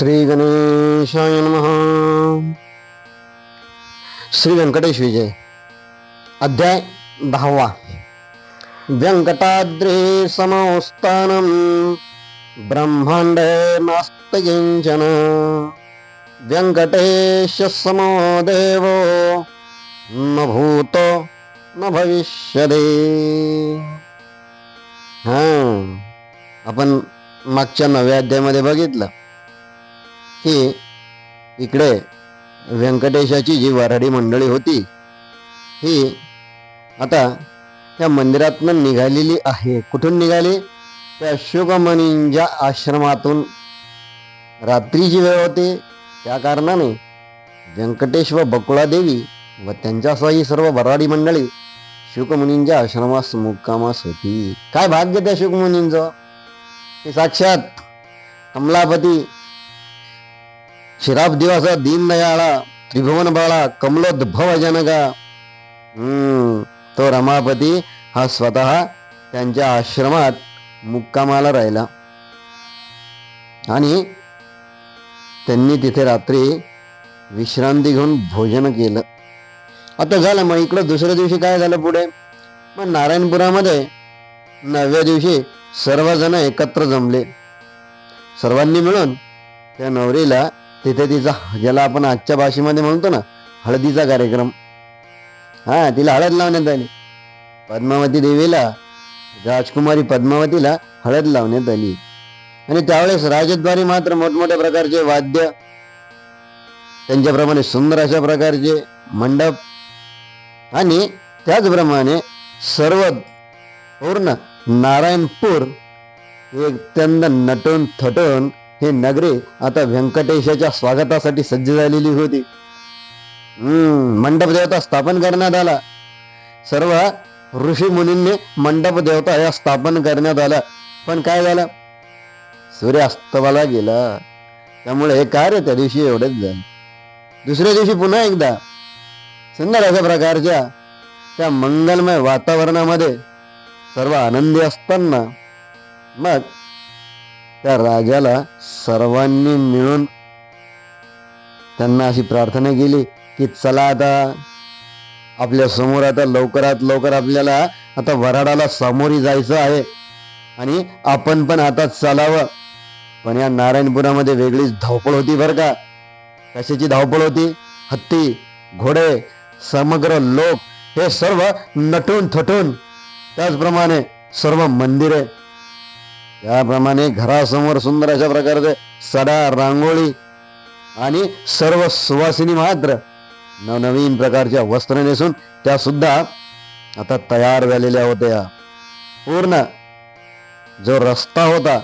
श्री गणेशाय नमः। श्री व्यंकटेश विजय अध्याय दहावा। व्यंकटाद्रे समोस्थानं ब्रह्मांड नास्ति व्यंकटेश समो देवो न भूतो न भविष्यदे। हा आपण मागच्या नव्या अध्यायामध्ये बघितलं. ही इकडे व्यंकटेशाची जी वराडी मंडळी होती ही आता त्या मंदिरातनं निघालेली आहे. कुठून निघाली? त्या शुभमणींच्या आश्रमातून. रात्रीची वेळ होती त्या कारणाने व्यंकटेश व बकुळादेवी व त्यांच्यासह ही सर्व वराडी मंडळी शुकमुनींच्या आश्रमास मुक्कामास होती. काय भाग्य त्या शुकमुनींचं ते साक्षात कमलापती शिराब दिवासा दीनदयाळा त्रिभुवन बाळा कमलोद्भव जनका हम्म तो रमापती हा स्वतः त्यांच्या आश्रमात मुक्कामाला राहिला आणि त्यांनी तिथे रात्री विश्रांती घेऊन भोजन केलं. आता झालं मग इकडं दुसऱ्या दिवशी काय झालं पुढे? मग नारायणपुरामध्ये नवव्या दिवशी सर्वजण एकत्र जमले. सर्वांनी मिळून त्या नवरीला तिथे तिचा ज्याला आपण आजच्या भाषेमध्ये म्हणतो ना हळदीचा कार्यक्रम. हा तिला हळद लावण्यात आली. पद्मावती देवीला राजकुमारी पद्मावतीला हळद लावण्यात आली. आणि त्यावेळेस राजद्वारी मात्र मोठमोठ्या प्रकारचे वाद्य त्यांच्याप्रमाणे सुंदर अशा प्रकारचे मंडप आणि त्याचप्रमाणे सर्व पूर्ण नारायणपूर हे अत्यंत नटून थटून हे नगरे आता व्यंकटेशाच्या स्वागतासाठी सज्ज झालेली होती. मंडप देवता स्थापन करण्यात आला. सर्व ऋषी मुनींनी मंडप देवता या स्थापन करण्यात आला. पण काय झालं? सूर्य अस्तवाला गेला. त्यामुळे हे कार्य त्या दिवशी एवढंच झालं. दुसऱ्या दिवशी पुन्हा एकदा सुंदर अशा प्रकारच्या त्या मंगलमय वातावरणामध्ये सर्व आनंदी असताना मग त्या राजाला सर्वांनी मिळून त्यांना अशी प्रार्थना केली की चला आता आपल्यासमोर आता लवकरात लवकर आपल्याला आता वराडाला सामोरी जायचं आहे. आणि आपण पण आता चालावं. पण या नारायणपुरामध्ये वेगळीच धावपळ होती बरं का. कशाची धावपळ होती? हत्ती घोडे समग्र लोक हे सर्व नटून थटून. त्याचप्रमाणे सर्व मंदिरे त्याप्रमाणे घरासमोर सुंदर अशा प्रकारचे सडा रांगोळी आणि सर्व सुवासिनी मात्र नवनवीन प्रकारच्या वस्त्र नेसून त्या सुद्धा आता तयार झालेल्या होत्या. पूर्ण जो रस्ता होता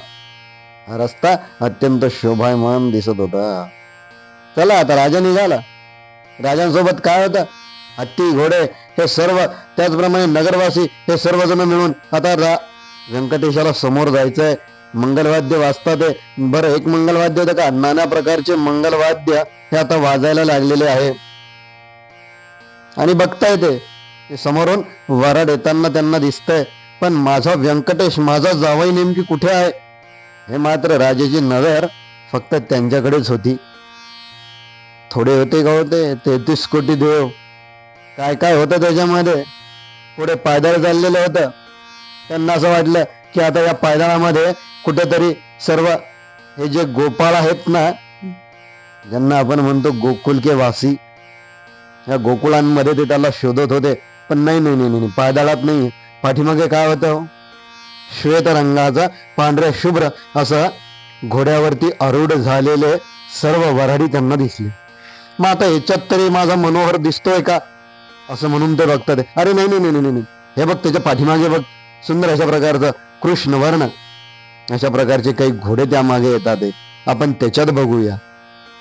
हा रस्ता अत्यंत शोभायमान दिसत होता. चला आता राजा निघाला. राजांसोबत काय होतं? हत्ती घोडे हे सर्व त्याचप्रमाणे नगरवासी हे सर्वजण मिळून आता रा व्यंकटेशाला समोर जायचंय. मंगलवाद्य वाजतात आहे बरं एक मंगलवाद्य होतं का? नाना प्रकारचे मंगलवाद्य हे आता वाजायला लागलेले आहे. आणि बघता येते समोरून वराड येताना त्यांना दिसतंय. पण माझा व्यंकटेश माझा जावई नेमकी कुठे आहे? हे मात्र राजाची नजर फक्त त्यांच्याकडेच होती. थोडे होते का होते? तेहतीस कोटी देव. काय काय होतं त्याच्यामध्ये? पुढे पायदळ चाललेलं होतं. त्यांना असं वाटलं की आता या पायदळामध्ये कुठेतरी सर्व हे जे गोपाळ आहेत ना ज्यांना आपण म्हणतो गोकुलके वासी या गोकुळांमध्ये ते त्याला शोधत होते. पण नाही नाही नाही नाही पायदळात नाही. पाठीमागे काय होतं? श्वेत रंगाचा पांढऱ्या शुभ्र असं घोड्यावरती आरूढ झालेले सर्व वराडी त्यांना दिसले. मग आता याच्यात तरी माझा मनोहर दिसतोय का? असं म्हणून ते बघतात. अरे नाही नाही नाही नाही. हे बघ त्याच्या पाठीमागे बघ. सुंदर अशा प्रकारचं कृष्ण वर्ण अशा प्रकारचे काही घोडे त्या मागे येतात आपण त्याच्यात बघूया.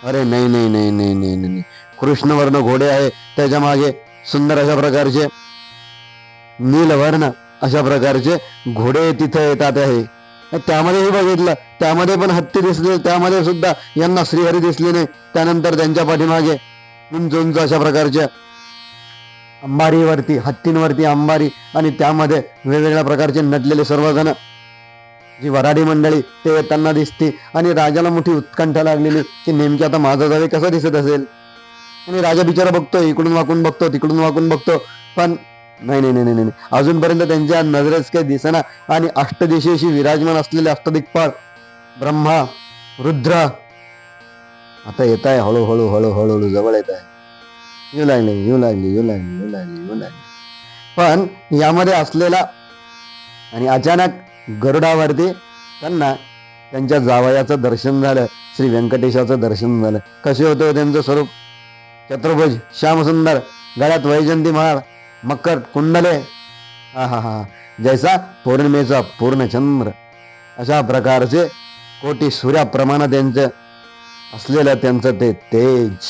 अरे नाही नाही नाही नाही नाही नाही. कृष्णवर्ण घोडे आहे त्याच्यामागे सुंदर अशा प्रकारचे नीलवर्ण अशा प्रकारचे घोडे तिथे येतात आहे. त्यामध्येही बघितलं त्यामध्ये पण हत्ती दिसले त्यामध्ये सुद्धा यांना श्रीहरी दिसले नाही. त्यानंतर त्यांच्या पाठीमागे उंच उंच अशा प्रकारच्या अंबारीवरती हत्तींवरती अंबारी आणि त्यामध्ये वेगवेगळ्या प्रकारचे नटलेले सर्वजण. जी वराडी मंडळी ते येताना दिसते आणि राजाला मोठी उत्कंठा लागलेली की नेमकी आता माझा जावे कसं दिसत असेल? आणि राजा बिचारा बघतो इकडून वाकून बघतो तिकडून वाकून बघतो पण नाही नाही नाही नाही नाही. अजूनपर्यंत त्यांच्या नजरेस काही दिसेना आणि अष्टदिशेशी विराजमान असलेले अष्टदिक्पाळ ब्रह्मा रुद्र आता येत आहे हळूहळू हळूहळू हळू जवळ येत आहे येऊ लागले येऊ लागले येऊ लागले येऊ लागले येऊ लागले. पण यामध्ये असलेला आणि अचानक गरुडावरती त्यांना त्यांच्या जावयाचं दर्शन झालं श्री व्यंकटेशाचं दर्शन झालं. कसे होते हो त्यांचं स्वरूप? चतुर्भुज श्यामसुंदर गळ्यात वैजंती महार मकर कुंडले. हा हा हा जैसा पौर्णिमेचा पूर्णचंद्र अशा प्रकारचे कोटी सूर्याप्रमाणे त्यांचं असलेलं त्यांचं ते तेज.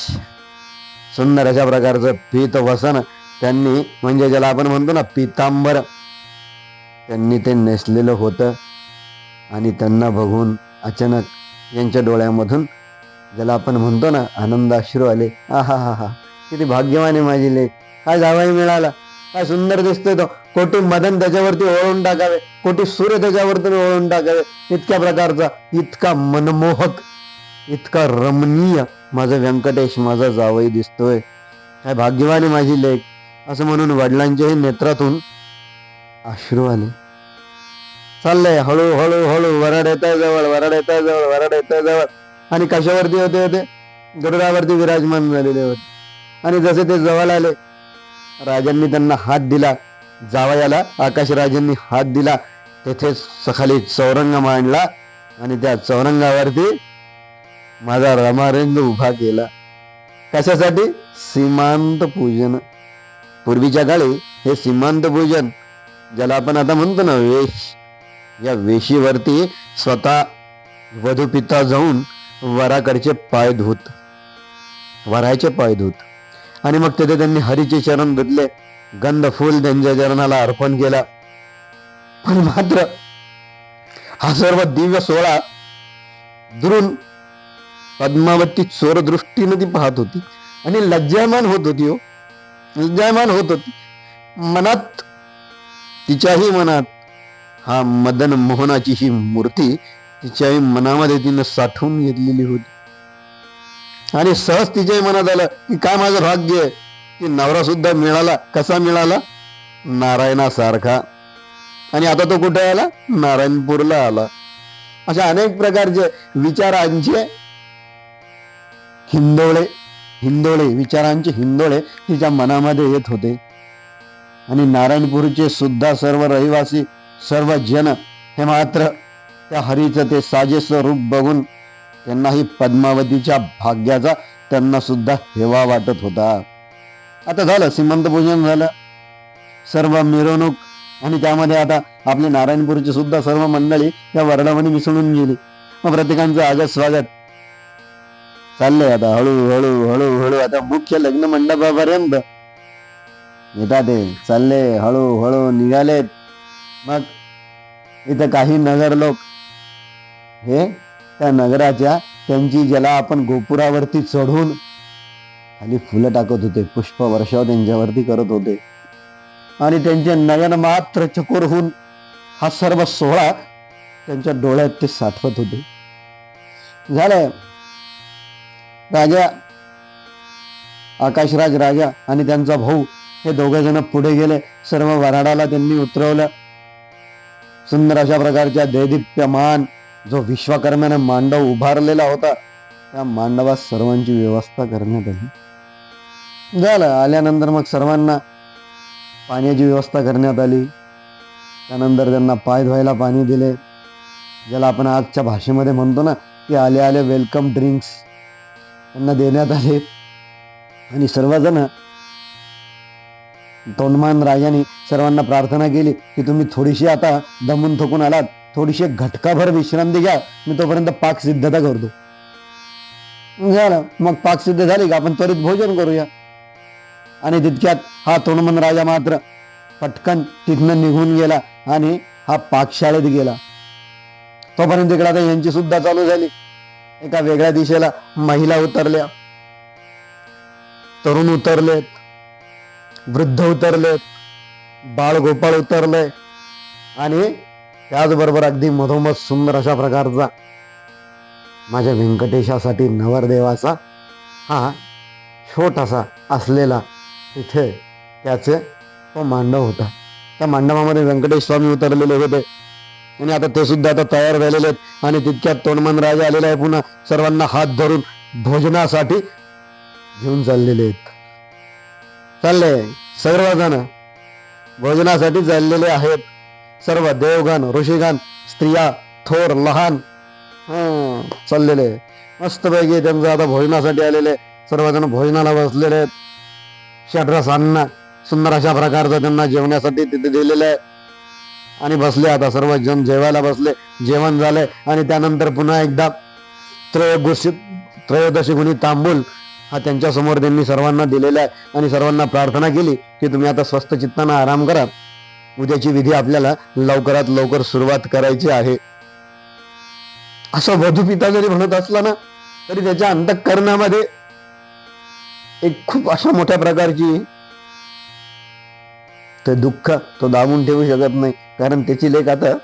सुंदर अशा प्रकारचं पीत वसन त्यांनी म्हणजे ज्याला आपण म्हणतो ना पितांबर त्यांनी ते नेसलेलं होतं. आणि त्यांना बघून अचानक यांच्या डोळ्यामधून ज्याला आपण म्हणतो ना आनंदाश्रू आले. आहा हा हा हा किती भाग्यवान आहे माझी लेख काय जावाई मिळाला. काय सुंदर दिसतोय तो. कोटी मदन त्याच्यावरती ओळून टाकावे. कोटी सूर्य त्याच्यावरती ओळून टाकावे. इतक्या प्रकारचा इतका मनमोहक इतका रमणीय माझा व्यंकटेश माझा जावई दिसतोय. काय भाग्यवाने माझी लेख. असं म्हणून वडिलांच्याही नेत्रातून अश्रू आले चाललंय हळू हळू हळू वराड येत जवळ वराड येत जवळ वराड येत जवळ. आणि कशावरती होते होते गरुडावरती विराजमान झालेले होते. आणि जसे ते जवळ आले राजांनी त्यांना हात दिला. जावयाला आकाश राजांनी हात दिला. तेथेच सखाली चौरंग मांडला. आणि त्या चौरंगावरती माझा रमारंग उभा केला. कशासाठी? सीमांत पूजन. पूर्वीच्या काळी हे सीमांत पूजन ज्याला आपण आता म्हणतो ना वेश या वेशीवरती स्वतः वधू पिता जाऊन वराकडचे पाय धुत वरायचे पाय धुत. आणि मग तिथे त्यांनी हरीचे चरण धुतले गंध फुल त्यांच्या चरणाला अर्पण केला. पण मात्र हा सर्व दिव्य सोहळा दुरून पद्मावती चोरदृष्टीने ती पाहत होती. आणि लज्जायमान होत होती हो. लज्जायमान होत होती. मनात तिच्याही मनात हा मदन मोहनाची ही मूर्ती तिच्याही मनामध्ये तिनं साठवून घेतलेली होती. आणि सहज तिच्याही मनात आलं की काय माझं भाग्य आहे? की नवरा सुद्धा मिळाला. कसा मिळाला? नारायणासारखा. आणि आता तो कुठे आला? नारायणपूरला आला. अशा अनेक प्रकारचे विचारांचे हिंदोळे हिंदोळे विचारांचे हिंदोळे तिच्या मनामध्ये येत होते. आणि नारायणपूरचे सुद्धा सर्व रहिवासी सर्व जन हे मात्र त्या हरीचं ते साजेस रूप बघून त्यांनाही पद्मावतीच्या भाग्याचा त्यांना सुद्धा हेवा वाटत होता. आता झालं सीमंत पूजन झालं. सर्व मिरवणूक आणि त्यामध्ये आता आपली नारायणपूरची सुद्धा सर्व मंडळी या वर्णामध्ये मिसळून गेली. मग प्रत्येकांचं आगत स्वागत. चाललंय आता हळू हळू हळू. हळू आता मुख्य लग्न मंडपापर्यंत. येतात ते चालले हळू हळू निघालेत. मग इथं काही नगर लोक हे त्या नगराच्या त्यांची ज्याला आपण गोपुरावरती चढून खाली फुलं टाकत होते पुष्प वर्षाव त्यांच्यावरती करत होते. आणि त्यांचे नयन मात्र चकोर होऊन हा सर्व सोहळा त्यांच्या डोळ्यात ते साठवत होते. झालंय. राजा आकाशराज राजा आणि त्यांचा भाऊ हे दोघे जण पुढे गेले. सर्व वराडाला त्यांनी उतरवलं. सुंदर अशा प्रकारच्या दैदिप्यमान जो विश्वकर्म्याने मांडव उभारलेला होता त्या मांडवात सर्वांची व्यवस्था करण्यात आली. झालं. आल्यानंतर मग सर्वांना पाण्याची व्यवस्था करण्यात आली. त्यानंतर त्यांना पाय धुवायला पाणी दिले. ज्याला आपण आजच्या भाषेमध्ये म्हणतो ना की आले आले वेलकम ड्रिंक्स त्यांना देण्यात आले. आणि सर्वजण तोंडमान राजाने सर्वांना प्रार्थना केली की तुम्ही थोडीशी आता दमून थकून आलात. थोडीशी घटकाभर विश्रांती घ्या. मी तोपर्यंत पाक सिद्धता करतो. झालं. मग पाक सिद्ध झाली का आपण त्वरित भोजन करूया. आणि तितक्यात हा तोंडमन राजा मात्र पटकन तिथनं निघून गेला आणि हा पाकशाळेत गेला. तोपर्यंत इकडे आता यांची सुद्धा चालू झाली. एका वेगळ्या दिशेला महिला उतरल्या. तरुण उतरलेत. वृद्ध उतरलेत. बाळ गोपाळ उतरले आणि त्याचबरोबर अगदी मधोमध सुंदर अशा प्रकारचा माझ्या व्यंकटेशासाठी नवरदेवाचा हा छोटासा असलेला तिथे त्याचे तो मांडव होता. त्या मांडवामध्ये व्यंकटेश स्वामी उतरलेले होते. आणि आता ते सुद्धा आता तयार झालेले आहेत. आणि तितक्यात तोंडमन राजा आलेला आहे पुन्हा. सर्वांना हात धरून भोजनासाठी घेऊन चाललेले आहेत. चालले सर्वजण भोजनासाठी चाललेले आहेत. सर्व देवगण ऋषीगण स्त्रिया थोर लहान चाललेले मस्तपैकी त्यांचं आता भोजनासाठी आलेले सर्वजण भोजनाला बसलेले आहेत. षड्रसांना सुंदर अशा प्रकारचं त्यांना जेवण्यासाठी तिथे दिलेलं आहे. आणि बसले आता सर्वजण जेवायला बसले जेवण झाले आणि त्यानंतर पुन्हा एकदा त्रयोदशी त्रयोदशी गुणी तांबूल हा त्यांच्यासमोर त्यांनी सर्वांना दिलेला आहे आणि सर्वांना प्रार्थना केली की तुम्ही आता स्वस्त चित्तानं आराम करा. उद्याची विधी आपल्याला लवकरात लवकर सुरुवात करायची आहे. असं वधुपिता जरी म्हणत असला ना तरी त्याच्या अंतःकरणामध्ये एक खूप अशा मोठ्या प्रकारची ते दुःख तो दाबून ठेवू शकत नाही. कारण त्याची लेख आता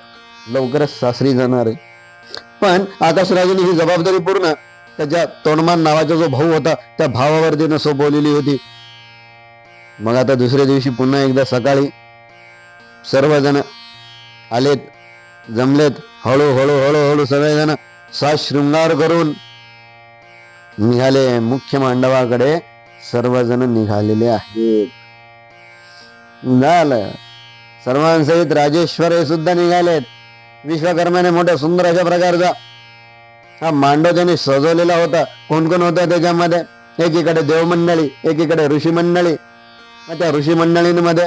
लवकरच सासरी जाणार आहे. पण आकाशराजाने ही जबाबदारी पूर्ण त्याच्या तोंडमान नावाचा जो भाऊ होता त्या भावावर तिनं सोपवलेली होती. मग आता दुसऱ्या दिवशी पुन्हा एकदा सकाळी सर्वजण आलेत जमलेत हळूहळू हळूहळू सगळेजण सात शृंगार करून निघाले. मुख्य मांडवाकडे सर्वजण निघालेले आहेत. झालं. सर्वांसहित राजेश्वर हे सुद्धा निघालेत. विश्वकर्माने मोठ्या सुंदर अशा प्रकारचा हा मांडव त्याने सजवलेला होता. कोण कोण होता त्याच्यामध्ये? एकीकडे देवमंडळी एकीकडे ऋषी मंडळी मग त्या ऋषी मंडळींमध्ये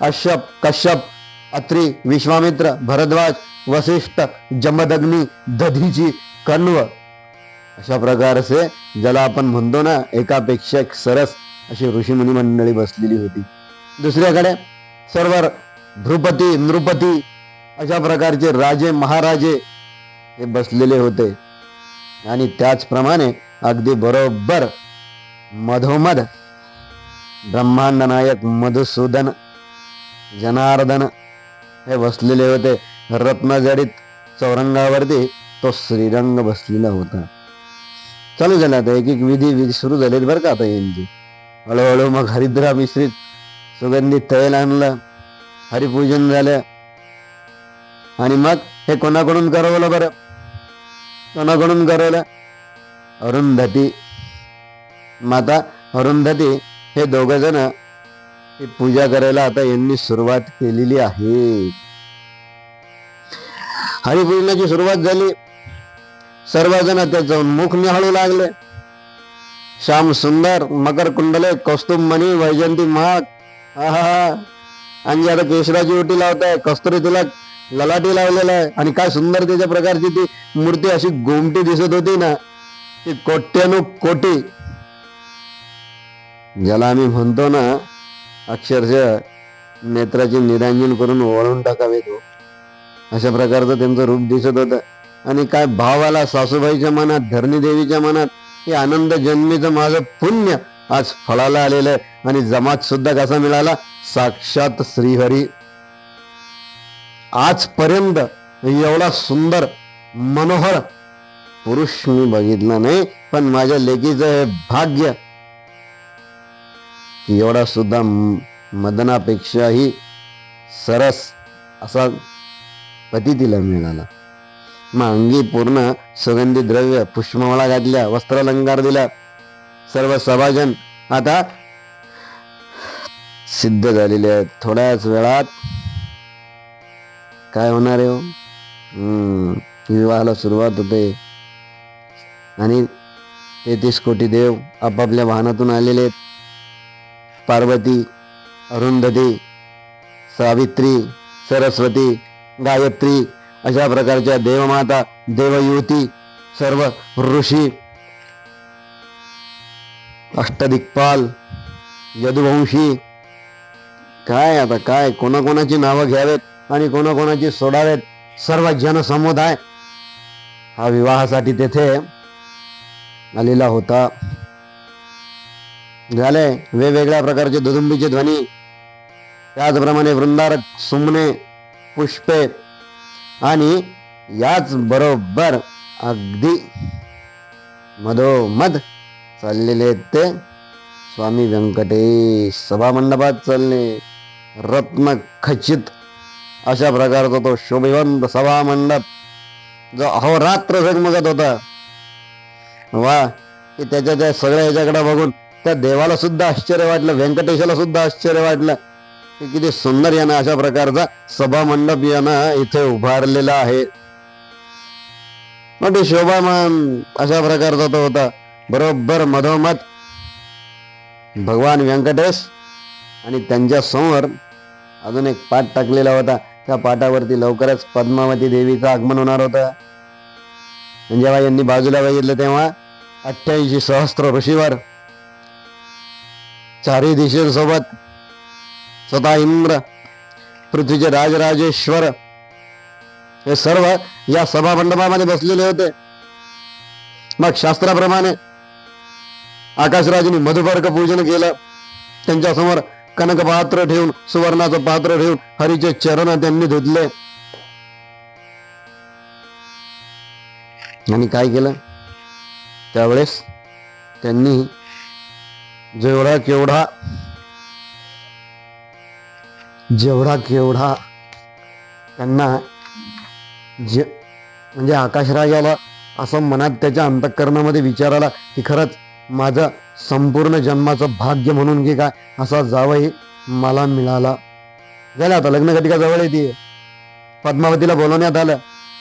अश्यप कश्यप अत्री विश्वामित्र भरद्वाज वसिष्ठ जमदग्नी दधीची कण्व अशा प्रकारचे ज्याला आपण म्हणतो ना एकापेक्षा एक सरस अशी ऋषीमुनी मंडळी बसलेली होती. दुसऱ्याकडे सर्व ध्रुपती नृपती अशा प्रकारचे राजे महाराजे हे बसलेले होते. आणि त्याचप्रमाणे अगदी बरोबर मधोमध ब्रह्मांड नायक मधुसूदन जनार्दन हे बसलेले होते. रत्नजडित चौरंगावरती तो श्रीरंग बसलेला होता. चालू झाला आता एक एक विधी विधी सुरू झालेत बरं का आता यांची. हळूहळू मग हरिद्रा मिश्रित सुगंधित तैल आणलं हरिपूजन झालं. आणि मग हे कोणाकडून करवलं बरं? कोणाकडून करवलं? अरुंधती. माता अरुंधती हे दोघ जण ही पूजा करायला आता यांनी सुरुवात केलेली आहे. हरिपूजनाची सुरुवात झाली. सर्वजण त्याचं मुख निहाळू लागले. श्याम सुंदर मकर कुंडले कौस्तुभ मणी वैजंती महाग आणि आता केशराची ओटी लावताय कस्तुरी तिला ललाटी लावलेला आहे. आणि काय सुंदर त्याच्या प्रकारची ती मूर्ती अशी गोमटी दिसत होती ना ती कोट्यानु कोटी. ज्याला आम्ही म्हणतो ना अक्षरशः नेत्राची निरांजन करून वळून टाकावे तो. अशा प्रकारचं त्यांचं रूप दिसत होतं. आणि काय भावाला सासूबाईच्या मनात धरणी देवीच्या मनात हे आनंद जन्मीचं माझं पुण्य. आज फळाला आलेलं आहे आणि जमात सुद्धा कसा मिळाला? साक्षात श्रीहरी. आजपर्यंत एवढा सुंदर मनोहर पुरुष मी बघितला नाही पण माझ्या लेकीचं हे भाग्य की एवढा सुद्धा मदनापेक्षाही सरस असा पती तिला मिळाला. मग अंगी पूर्ण सुगंधी द्रव्य पुष्पमाळा घातल्या वस्त्रालंकार दिला सर्व सभाजन आता सिद्ध झालेले आहेत. थोड्याच वेळात काय होणार आहे हो? विवाहाला सुरुवात होते. आणि तेहतीस कोटी देव आपापल्या वाहनातून आलेले आहेत. पार्वती अरुंधती सावित्री सरस्वती गायत्री अशा प्रकारच्या देवमाता देवयुवती सर्व ऋषी अष्टदिक्पाल यदुवंशी. काय आता काय? कोणाकोणाची नावं घ्यावेत आणि कोणाकोणाची सोडावेत? सर्व जनसमुदाय. हा विवाहासाठी तेथे आलेला होता. झाले वेगवेगळ्या प्रकारचे दुदुंबीचे ध्वनी. त्याचप्रमाणे वृंदारक सुमने पुष्पे आणि याच बरोबर अगदी मधोमध चाललेले आहेत ते. स्वामी व्यंकटेश सभामंडपात चालले. रत्न खचित अशा प्रकारचा तो शोभिवंत सभामंडप जो अहोरात्र झगमगत होता. वा की त्याच्या त्या सगळ्या ह्याच्याकडे बघून त्या देवाला सुद्धा आश्चर्य वाटलं व्यंकटेशाला सुद्धा आश्चर्य वाटलं की किती सुंदर यानं अशा प्रकारचा सभामंडप यानं इथे उभारलेला आहे. मोठी शोभामान अशा प्रकारचा तो होता. बरोबर मधोमध. भगवान व्यंकटेश आणि त्यांच्यासमोर अजून एक पाठ टाकलेला होता. त्या पाटावरती लवकरच पद्मावती देवीचं आगमन होणार होतं. जेव्हा यांनी बाजूला बघितलं तेव्हा अठ्ठ्याऐंशी सहस्त्र ऋषीवर चारी दिशेसोबत स्वतः इंद्र पृथ्वीचे राजराजेश्वर हे सर्व या सभामंडपामध्ये बसलेले होते. मग शास्त्राप्रमाणे आकाशराजांनी मधुपर्क पूजन केलं. त्यांच्यासमोर कनक पात्र ठेवून सुवर्णाचं पात्र ठेवून हरीचे चरण त्यांनी धुतले. आणि काय केलं? त्यावेळेस त्यांनी जेवढा केवढा जेवढा केवढा त्यांना जे म्हणजे आकाशराजाला असं मनात त्याच्या अंतःकरणामध्ये विचार आला की खरंच माझं संपूर्ण जन्माचं भाग्य म्हणून की? काय असा जावई मला मिळाला. झालं आता लग्न जवळ येते? पद्मावतीला बोलवण्यात आलं.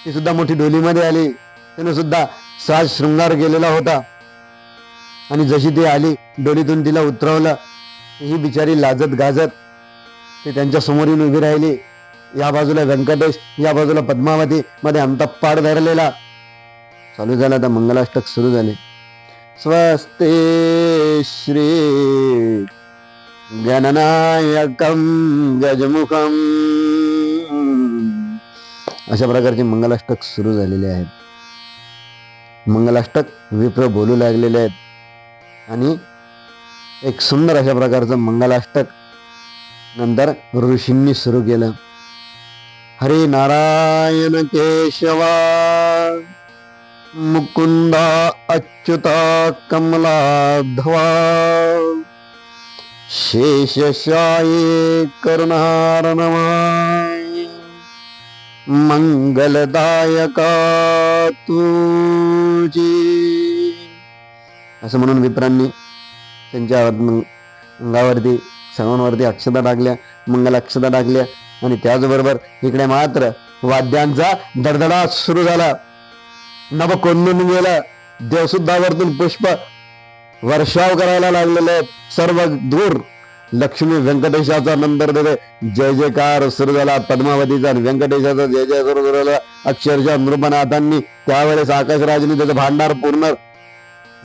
ती सुद्धा मोठी डोलीमध्ये आली. तिने सुद्धा साज शृंगार केलेला होता. आणि जशी ती आली डोलीतून तिला उतरवलं. ही बिचारी लाजत गाजत ते त्यांच्यासमोर येऊन उभी राहिली. या बाजूला व्यंकटेश या बाजूला पद्मावती. मध्ये अंतपाड धरलेला. चालू झाला आता मंगलाष्टक सुरू झाले. स्वस्ते श्री गणनायकं गजमुखम अशा प्रकारचे मंगलाष्टक सुरू झालेले आहेत. मंगलाष्टक विप्र बोलू लागलेले आहेत. आणि एक सुंदर अशा प्रकारचं मंगलाष्टक नंतर ऋषींनी सुरू केलं. हरे नारायण केशवा. मुकुंदा अच्युता कमलाध्वा। शेषशाये करुणार मंगलदायका तुझी। असं म्हणून विप्रांनी त्यांच्या अंगावरती सर्वांवरती अक्षता टाकल्या मंगल अक्षता टाकल्या. आणि त्याचबरोबर इकडे मात्र वाद्यांचा दडदडा सुरू झाला. नभ कोंदून गेला देवसुद्धावरतून पुष्प वर्षाव करायला लागलेले सर्व दूर लक्ष्मी व्यंकटेशाचा नंतर देवे. जय जयकार सुरू झाला पद्मावतीचा आणि व्यंकटेशाचा जय जय सुरू झाला अक्षरशः नृपनाथांनी त्यावेळेस आकाशराजनी त्याचं भांडार पूर्ण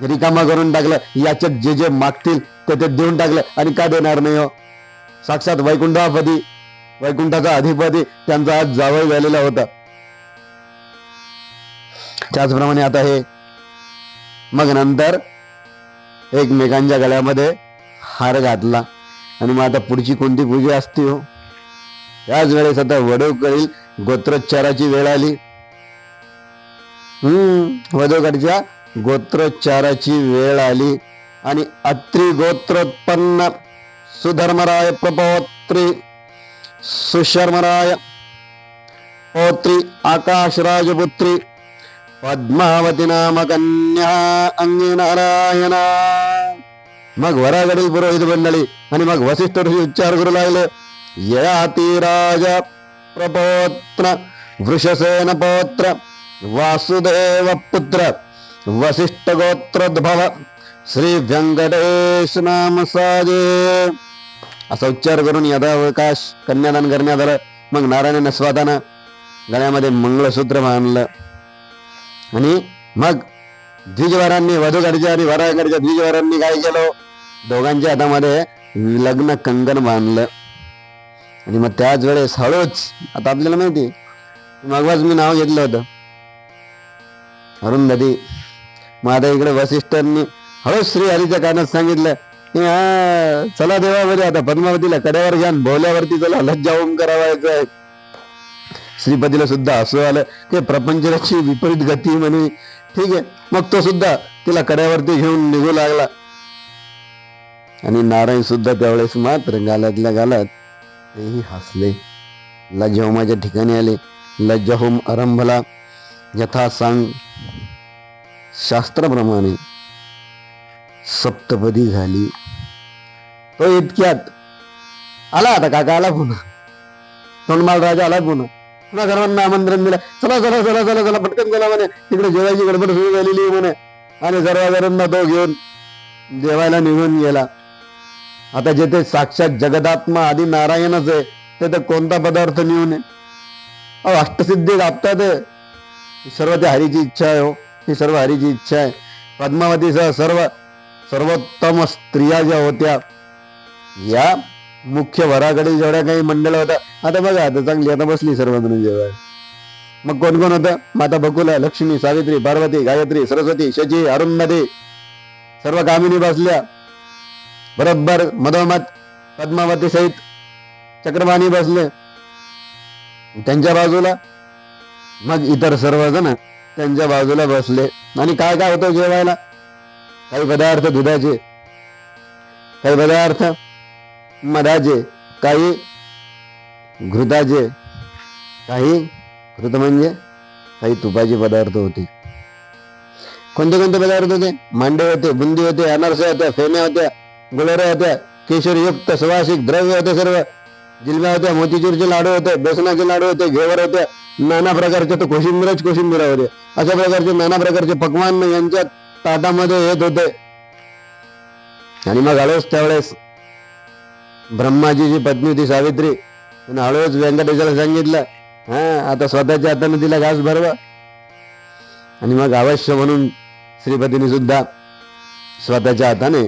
रिकामा करून टाकलं. याच्यात जे जे मागतील ते ते देऊन टाकलं. आणि का देणार नाही हो? साक्षात वैकुंठापती वैकुंठाचा अधिपती त्यांचा आज जावळ झालेला होता. त्याचप्रमाणे आता हे मग नंतर एकमेकांच्या गळ्यामध्ये हार घातला. आणि मग आता पुढची कोणती पूजा असते हो? त्याच वेळेस आता वडोकडील गोत्रोच्चाराची वेळ आली. हम्म वडोकडच्या गोत्रोच्चाराची वेळ आली. आणि अत्रि गोत्रोत्पन्न सुधर्मराय प्रपौत्री सुशर्मराय पौत्री आकाश राजपुत्री पद्मावती नाम कन्या अंगी नारायणा मग वराकडील पुरोहित मंडळी आणि मग वसिष्ठ ऋषी उच्चार करू लागले. ययाती राज प्रपोत्र वृषसेन पौत्र वासुदेव पुत्र वसिष्ठ गोत्रोद्भव श्री व्यंकटेश नाम साजे. असा उच्चार करून यथावकाश कन्यादान करण्यात आलं. मग नारायणाने स्वतःनं गळ्यामध्ये मंगळसूत्र बांधलं. आणि मग द्विजवरांनी वधूकडच्या आणि वराकडच्या द्विजवारांनी काय केलं? दोघांच्या हातामध्ये लग्न कंगन बांधलं. आणि मग त्याच वेळेस हळूच आता आपल्याला माहिती मागवाच मी नाव घेतलं होतं. अरुंधती मग आता इकडे वसिष्ठांनी हळूच श्री हरीच्या कानात सांगितलं की हा चला देवामध्ये आता पद्मावतीला कड्यावर घ्या भोल्यावरती चला लज्जा ओम करावायचं आहे श्रीपतीला सुद्धा असं आलं. की प्रपंचाची विपरीत गती म्हणे. ठीक आहे. मग तो सुद्धा तिला कड्यावरती घेऊन निघू लागला. आणि नारायण सुद्धा त्यावेळेस मात्र गालातल्या गालात तेही हसले. लज्जाहोमाच्या ठिकाणी आले. लज्जाहोम आरंभला. यथा सांग शास्त्राप्रमाणे सप्तपदी झाली. तो इतक्यात आला आता काका आला पुन्हा. तोंडमाल राजा आला पुन्हा. पुन्हा सर्वांना आमंत्रण दिलं. चला चला चला चला चला पटकन चला म्हणे. तिकडे जेवायची गडबड सुरू झालेली आहे म्हणे. आणि सर्वांना तो घेऊन जेवायला निघून गेला. आता जेथे साक्षात जगदात्मा आदि नारायणच आहे तेथे कोणता पदार्थ नेऊन नये अहो अष्टसिद्धी गापतात सर्व त्या हरीची इच्छा आहे हो. ही सर्व हरीची इच्छा आहे. पद्मावतीसह सर्व सर्वोत्तम स्त्रिया ज्या होत्या या मुख्य वराकडे जेवढ्या काही मंडळ होता आता बघा आता चांगली आता बसली सर्वजण जेवाय मग कोण कोण होतं? माता बकुला लक्ष्मी सावित्री पार्वती गायत्री सरस्वती शची अरुंधती. सर्व कामिनी बसल्या. बरोबर मधोमध पद्मावती सहित चक्रवाणी बसले. त्यांच्या बाजूला मग इतर सर्वजण त्यांच्या बाजूला बसले. आणि काय काय होतं जेवायला? काही पदार्थ दुधाचे. काही पदार्थ मधाचे काही घृताचे काही घृत म्हणजे काही तुपाचे पदार्थ होते. कोणते कोणते पदार्थ होते? मांडे होते बुंदी होते अनारसे होत्या फेम्या होत्या गुळऱ्या होत्या केशरयुक्त सुवासिक द्रव्य होते सर्व. जिलब्या होत्या मोतीचूरचे लाडू होते बेसनाचे लाडू होते घेवर होते नाना प्रकारचे तर कोशिंबीरच कोशिंबीरा होते. अशा प्रकारचे नाना प्रकारचे पकवान यांच्या ताटामध्ये येत होते. आणि मग आलोच त्यावेळेस ब्रह्माजीची पत्नी होती सावित्री. आणि हळूहळूच व्यंकटेशाला सांगितलं हा आता स्वतःच्या हाताने तिला घास भरवा. आणि मग अवश्य म्हणून श्रीपतीने सुद्धा स्वतःच्या हाताने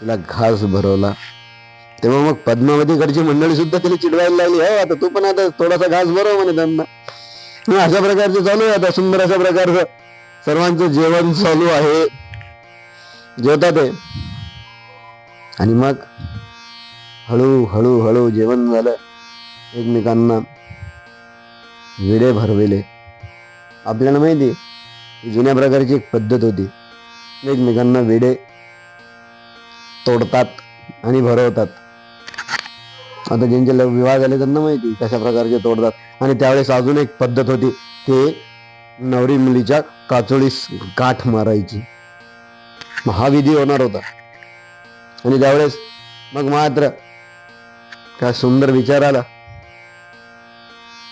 तिला घास भरवला. तेव्हा मग पद्मावतीकडची मंडळी सुद्धा तिला चिडवायला लागली हो आता तू पण आता थोडासा घास भरव म्हणे त्यांना. मग अशा प्रकारचं चालू आहे आता सुंदर अशा प्रकारचं सर्वांचं जेवण चालू आहे. जेवतात आणि मग हळू हळू हळू जेवण झालं. एकमेकांना विडे भरविले. आपल्याला माहिती आहे, ही जुन्या प्रकारची एक पद्धत होती. एकमेकांना विडे तोडतात आणि भरवतात. आता ज्यांचे लव- विवाह झाले त्यांना माहिती कशा प्रकारचे तोडतात. आणि त्यावेळेस अजून एक पद्धत होती ते नवरी मुलीच्या काचोळीस गाठ मारायची. महाविधी हा विधी होणार होता. आणि त्यावेळेस मग मात्र काय सुंदर विचार आला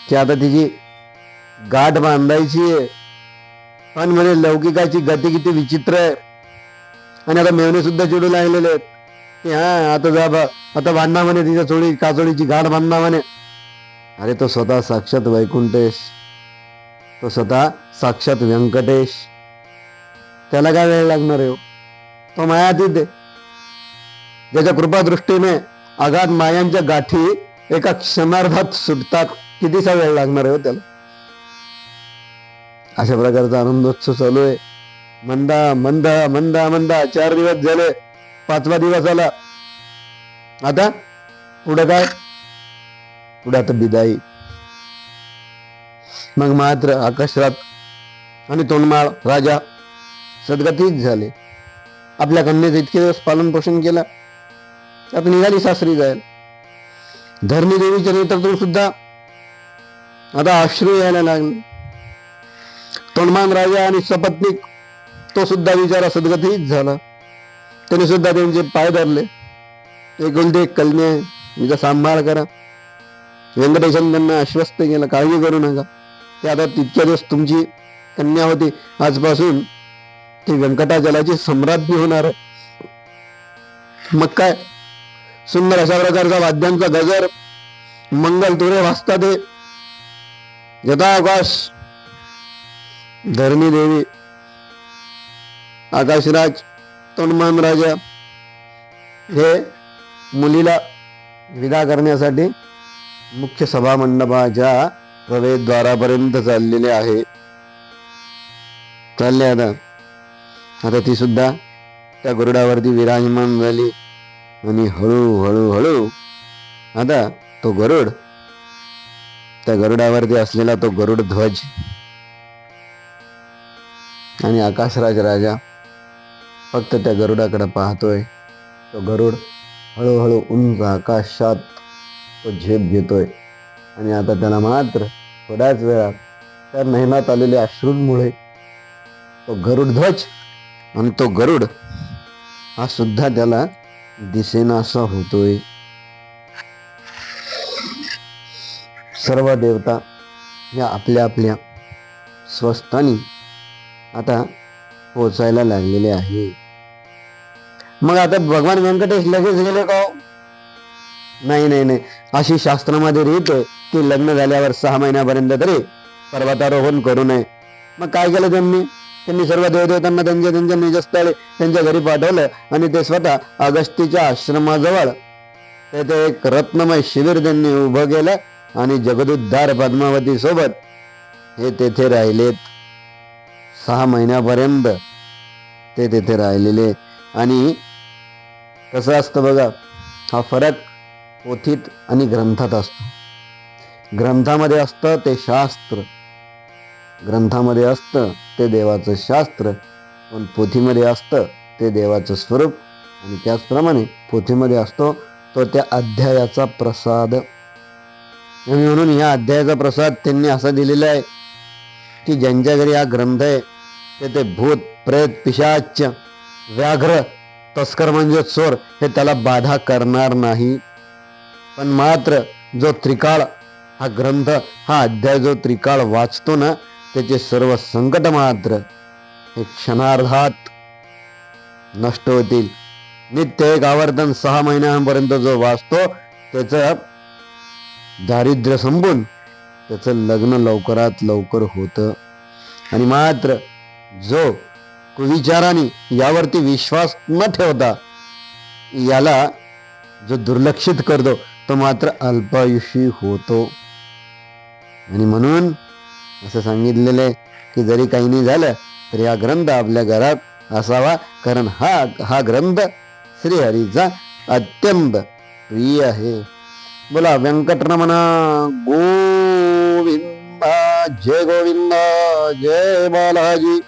की आता तिची गाठ बांधायची आहे. पण म्हणे लौकिकाची गती किती विचित्र आहे. आणि आता मेवणे सुद्धा चिडू लागलेले आहेत. की हा आता जा बा आता बांधा म्हणे तिच्या चोळी काचोळीची गाठ बांधा म्हणे. अरे तो स्वतः साक्षात वैकुंठेश. तो स्वतः साक्षात व्यंकटेश. त्याला काय वेळ लागणार आहे हो? तो मायातीत आहे. ज्याच्या कृपादृष्टीने अगाध मायांच्या गाठी एका क्षणार्धात सुटतात. कितीसा वेळ लागणार आहे हो त्याला? अशा प्रकारचा आनंदोत्सव चालू आहे. मंदा मंदा मंदा मंदा चार दिवस झाले. पाचवा दिवस आला. आता पुढे काय? पुढे आता बिदाई. मग मात्र आकाशरात आणि तोंडमाळ राजा सद्गतीच झाले. आपल्या कन्येचं इतके दिवस पालन पोषण केलं. आता निघाली सासरी जायला. धरणी देवीच्या नेतृत्व सुद्धा आता अश्रू यायला लागले. तोंडमान राजा आणि सपत्नीक तो सुद्धा विचारा सद्गतीच झाला. त्याने सुद्धा त्यांचे पाय धरले. एकुलते एक कन्या आहे तिचा सांभाळ करा. व्यंकटेशन त्यांना आश्वस्त केलं काळजी करू नका. ते आता तितक्या दिवस तुमची कन्या होती. आजपासून ती व्यंकटाचलाची सम्राज्ञी होणार आहे. मग काय? सुंदर अशा प्रकारचा वाद्यांचा गजर मंगल तुरे वाजतात हे यथाकाश धरणी देवी आकाशराज तोंडमान राजा हे मुलीला विदा करण्यासाठी मुख्य सभा मंडपाच्या प्रवेशद्वारापर्यंत चाललेले आहे. चालले आता. आता ती सुद्धा त्या गरुडावरती विराजमान झाली. आणि हळू हळू हळू. आता तो गरुड त्या गरुडावरती असलेला तो गरुड ध्वज. आणि आकाशराज राजा फक्त त्या गरुडाकडे पाहतोय. तो गरुड हळूहळू उंच आकाशात तो झेप घेतोय. आणि आता त्याला मात्र थोड्याच वेळात त्या नयनात आलेल्या अश्रूंमुळे तो गरुड ध्वज आणि तो गरुड हा सुद्धा त्याला दिसेनासा होतोय. सर्व देवता या आपल्या आपल्या स्वस्थानी आता पोचायला लागलेले आहे. मग आता भगवान व्यंकटेश लगेच गेले का हो? नाही नाही नाही. अशी शास्त्रामध्ये रीत आहे की लग्न झाल्यावर सहा महिन्यापर्यंत तरी पर्वतारोहण करू नये. मग काय केलं त्यांनी? त्यांनी सर्व देवदेवतांना त्यांच्या त्यांच्या निजस्थळी त्यांच्या घरी पाठवलं आणि ते स्वतः अगस्तीच्या आश्रमाजवळ तेथे एक रत्नमय शिबिर त्यांनी उभं केलं आणि जगदुद्धार पद्मावती सोबत हे तेथे राहिलेत. सहा महिन्यापर्यंत ते तेथे राहिलेले. आणि कसं असतं बघा हा फरक पोथीत आणि ग्रंथात असतो. ग्रंथामध्ये असतं ते शास्त्र. ग्रंथामध्ये असतं ते देवाचं शास्त्र पण पोथीमध्ये असतं ते देवाचं स्वरूप. आणि त्याचप्रमाणे पोथीमध्ये असतो तो त्या अध्यायाचा प्रसाद. आणि म्हणून या अध्यायाचा प्रसाद त्यांनी असा दिलेला आहे की ज्यांच्या घरी हा ग्रंथ आहे ते ते भूत प्रेत पिशाच व्याघ्र तस्कर म्हणजे चोर हे त्याला बाधा करणार नाही. पण मात्र जो त्रिकाळ हा ग्रंथ हा अध्याय जो त्रिकाळ वाचतो ना त्याचे सर्व संकट मात्र हे क्षणार्धात नष्ट होतील. नित्य एक आवर्तन सहा महिन्यांपर्यंत जो वाचतो त्याचं दारिद्र्य संपून त्याचं लग्न लवकरात लवकर होतं. आणि मात्र जो कुविचाराने यावरती विश्वास न ठेवता याला जो दुर्लक्षित करतो तो मात्र अल्पायुषी होतो. आणि म्हणून असं सांगितलेलं आहे की जरी काही नाही झालं तरी हा ग्रंथ आपल्या घरात असावा. कारण हा हा ग्रंथ श्रीहरीचा अत्यंत प्रिय आहे. बोला व्यंकटरमणा गोविंदा जय गोविंदा जय बालाजी.